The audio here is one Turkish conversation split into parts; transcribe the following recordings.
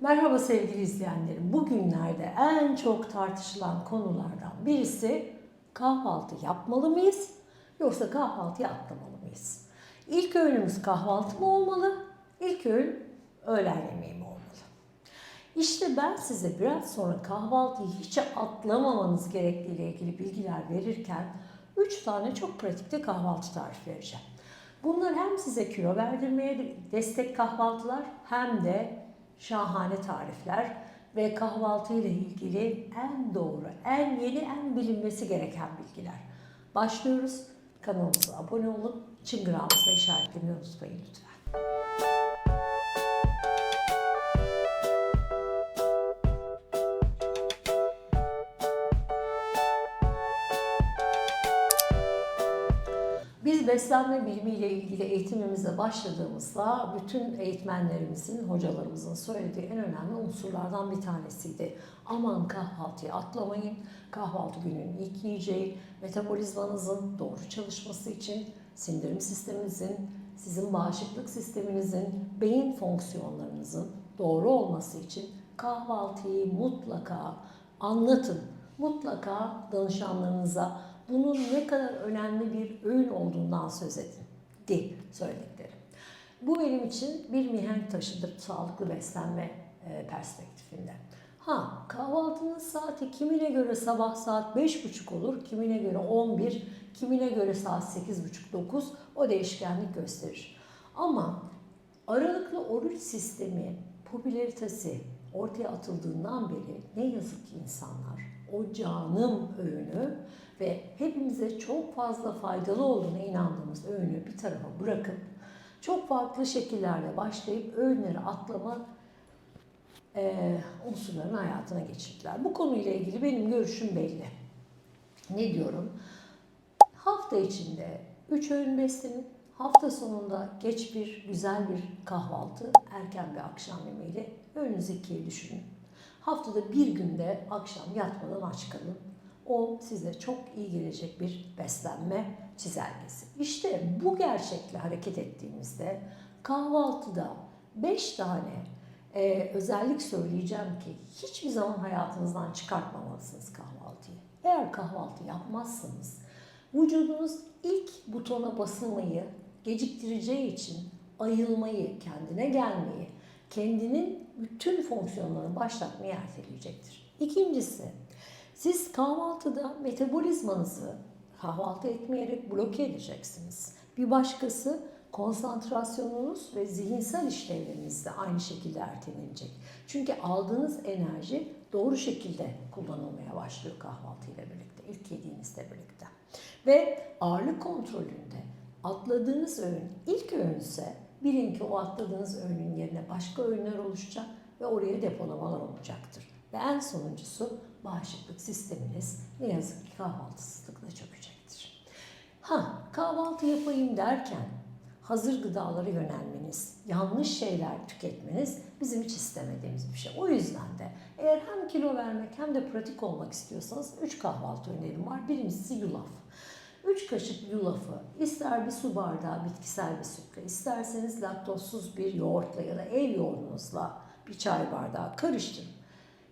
Merhaba sevgili izleyenlerim. Bugünlerde en çok tartışılan konulardan birisi kahvaltı yapmalı mıyız yoksa kahvaltıyı atlamalı mıyız? İlk öğünümüz kahvaltı mı olmalı? İlk öğün öğlen yemeği mi olmalı? İşte ben size biraz sonra kahvaltıyı hiç atlamamanız gerektiğiyle ilgili bilgiler verirken 3 tane çok pratikte kahvaltı tarifi vereceğim. Bunlar hem size kilo verdirmeye destek kahvaltılar hem de şahane tarifler ve kahvaltı ile ilgili en doğru, en yeni, en bilinmesi gereken bilgiler. Başlıyoruz. Kanalımıza abone olun. Çıngırağımızı işaretlemeyi unutmayın lütfen. Beslenme bilimiyle ilgili eğitimimize başladığımızda bütün eğitmenlerimizin, hocalarımızın söylediği en önemli unsurlardan bir tanesiydi. Aman kahvaltıyı atlamayın. Kahvaltı günün ilk yiyeceği, metabolizmanızın doğru çalışması için, sindirim sisteminizin, sizin bağışıklık sisteminizin, beyin fonksiyonlarınızın doğru olması için kahvaltıyı mutlaka anlatın. Mutlaka danışanlarınıza bunun ne kadar önemli bir öğün olduğundan söz edin. Di söyledikleri. Bu benim için bir mihenk taşıdır sağlıklı beslenme e, perspektifinde. Ha kahvaltının saati kimine göre sabah saat 5.30 olur, kimine göre 11, kimine göre saat 8.30-9 o değişkenlik gösterir. Ama aralıklı oruç sistemi popülaritesi ortaya atıldığından beri ne yazık ki insanlar o canım öğünü ve hepimize çok fazla faydalı olduğuna inandığımız öğünü bir tarafa bırakıp çok farklı şekillerle başlayıp öğünleri atlama e, unsurların hayatına geçirdiler. Bu konuyla ilgili benim görüşüm belli. Ne diyorum? Hafta içinde 3 öğün beslenin. Hafta sonunda geç bir, güzel bir kahvaltı, erken bir akşam yemeğiyle öğününüzü ikiye düşünün. Haftada bir günde akşam yatmadan aç kalın. O size çok iyi gelecek bir beslenme çizelgesi. İşte bu gerçekle hareket ettiğimizde kahvaltıda 5 tane e, özellik söyleyeceğim ki hiçbir zaman hayatınızdan çıkartmamalısınız kahvaltıyı. Eğer kahvaltı yapmazsanız vücudunuz ilk butona basılmayı geciktireceği için ayılmayı, kendine gelmeyi, kendinin bütün fonksiyonlarını başlatmayı erteleyecektir. İkincisi, siz kahvaltıda metabolizmanızı kahvaltı etmeyerek bloke edeceksiniz. Bir başkası konsantrasyonunuz ve zihinsel işlevleriniz de aynı şekilde ertelenecek. Çünkü aldığınız enerji doğru şekilde kullanılmaya başlıyor kahvaltı ile birlikte, ilk yediğinizle birlikte. Ve ağırlık kontrolünde atladığınız öğün ilk öğünse bilin ki o atladığınız öğünün yerine başka öğünler oluşacak ve oraya depolamalar olacaktır. Ve en sonuncusu bağışıklık sisteminiz ne yazık ki kahvaltısızlıkla çökecektir. Ha kahvaltı yapayım derken hazır gıdalara yönelmeniz, yanlış şeyler tüketmeniz bizim hiç istemediğimiz bir şey. O yüzden de eğer hem kilo vermek hem de pratik olmak istiyorsanız 3 kahvaltı önerim var. Birincisi yulaf. 3 kaşık yulafı ister bir su bardağı bitkisel bir sütle, isterseniz laktozsuz bir yoğurtla ya da ev yoğurdunuzla bir çay bardağı karıştırın.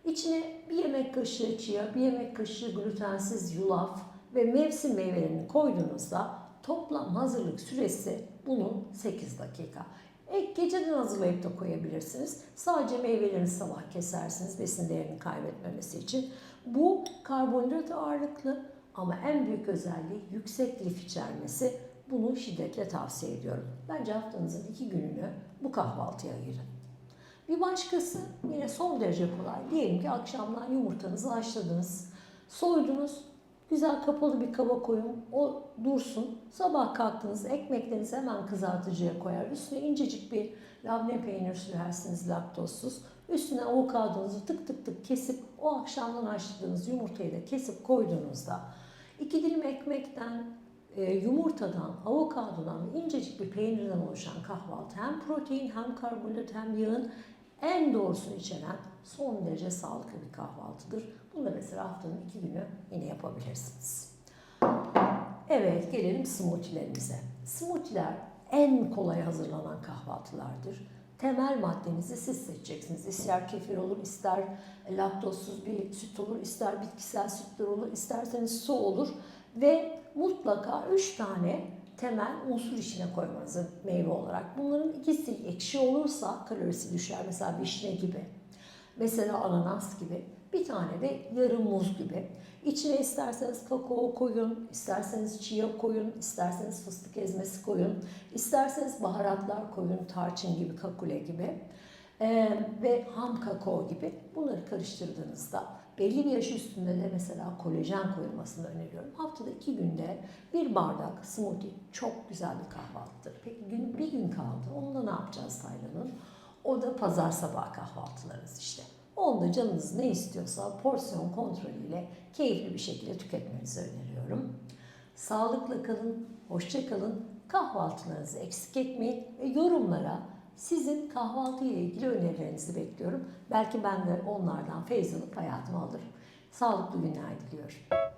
İçine bir yemek kaşığı chia, bir yemek kaşığı glutensiz yulaf ve mevsim meyvelerini koyduğunuzda toplam hazırlık süresi bunun 8 dakika. Ek geceden hazırlayıp da koyabilirsiniz. Sadece meyvelerini sabah kesersiniz besin değerini kaybetmemesi için. Bu karbonhidrat ağırlıklı ama en büyük özelliği yüksek lif içermesi. Bunu şiddetle tavsiye ediyorum. Bence haftanızın iki gününü bu kahvaltıya ayırın. Bir başkası yine son derece kolay. Diyelim ki akşamdan yumurtanızı haşladınız. Soydunuz. Güzel kapalı bir kaba koyun. O dursun. Sabah kalktınız ekmeklerinizi hemen kızartıcıya koyar. Üstüne incecik bir labne peynir sürersiniz laktozsuz. Üstüne avokadonuzu tık tık tık kesip o akşamdan haşladığınız yumurtayı da kesip koyduğunuzda iki dilim ekmekten, e, yumurtadan, avokadodan incecik bir peynirden oluşan kahvaltı hem protein hem karbonhidrat hem yağın en doğrusunu içeren son derece sağlıklı bir kahvaltıdır. Bunu da mesela haftanın iki günü yine yapabilirsiniz. Evet gelelim smoothie'lerimize. Smoothie'ler en kolay hazırlanan kahvaltılardır. Temel maddenizi siz seçeceksiniz. İster kefir olur, ister laktozsuz bir süt olur, ister bitkisel sütler olur, isterseniz su olur ve mutlaka 3 tane temel unsur içine koymanızı meyve olarak. Bunların ikisi ekşi olursa kalorisi düşer. Mesela vişne gibi, mesela ananas gibi, bir tane de yarım muz gibi. İçine isterseniz kakao koyun, isterseniz chia koyun, isterseniz fıstık ezmesi koyun, isterseniz baharatlar koyun, tarçın gibi, kakule gibi Ee, ve ham kakao gibi bunları karıştırdığınızda belli bir yaş üstünde de mesela kolajen koyulmasını öneriyorum. Haftada iki günde bir bardak smoothie çok güzel bir kahvaltıdır. Peki gün, bir gün kaldı. Onda ne yapacağız Taylan'ın? O da pazar sabahı kahvaltılarınız işte. Onda canınız ne istiyorsa porsiyon kontrolüyle keyifli bir şekilde tüketmenizi öneriyorum. Sağlıkla kalın, hoşça kalın, kahvaltılarınızı eksik etmeyin ve yorumlara sizin kahvaltı ile ilgili önerilerinizi bekliyorum. Belki ben de onlardan feyz alıp hayatıma alırım. Sağlıklı günler diliyorum.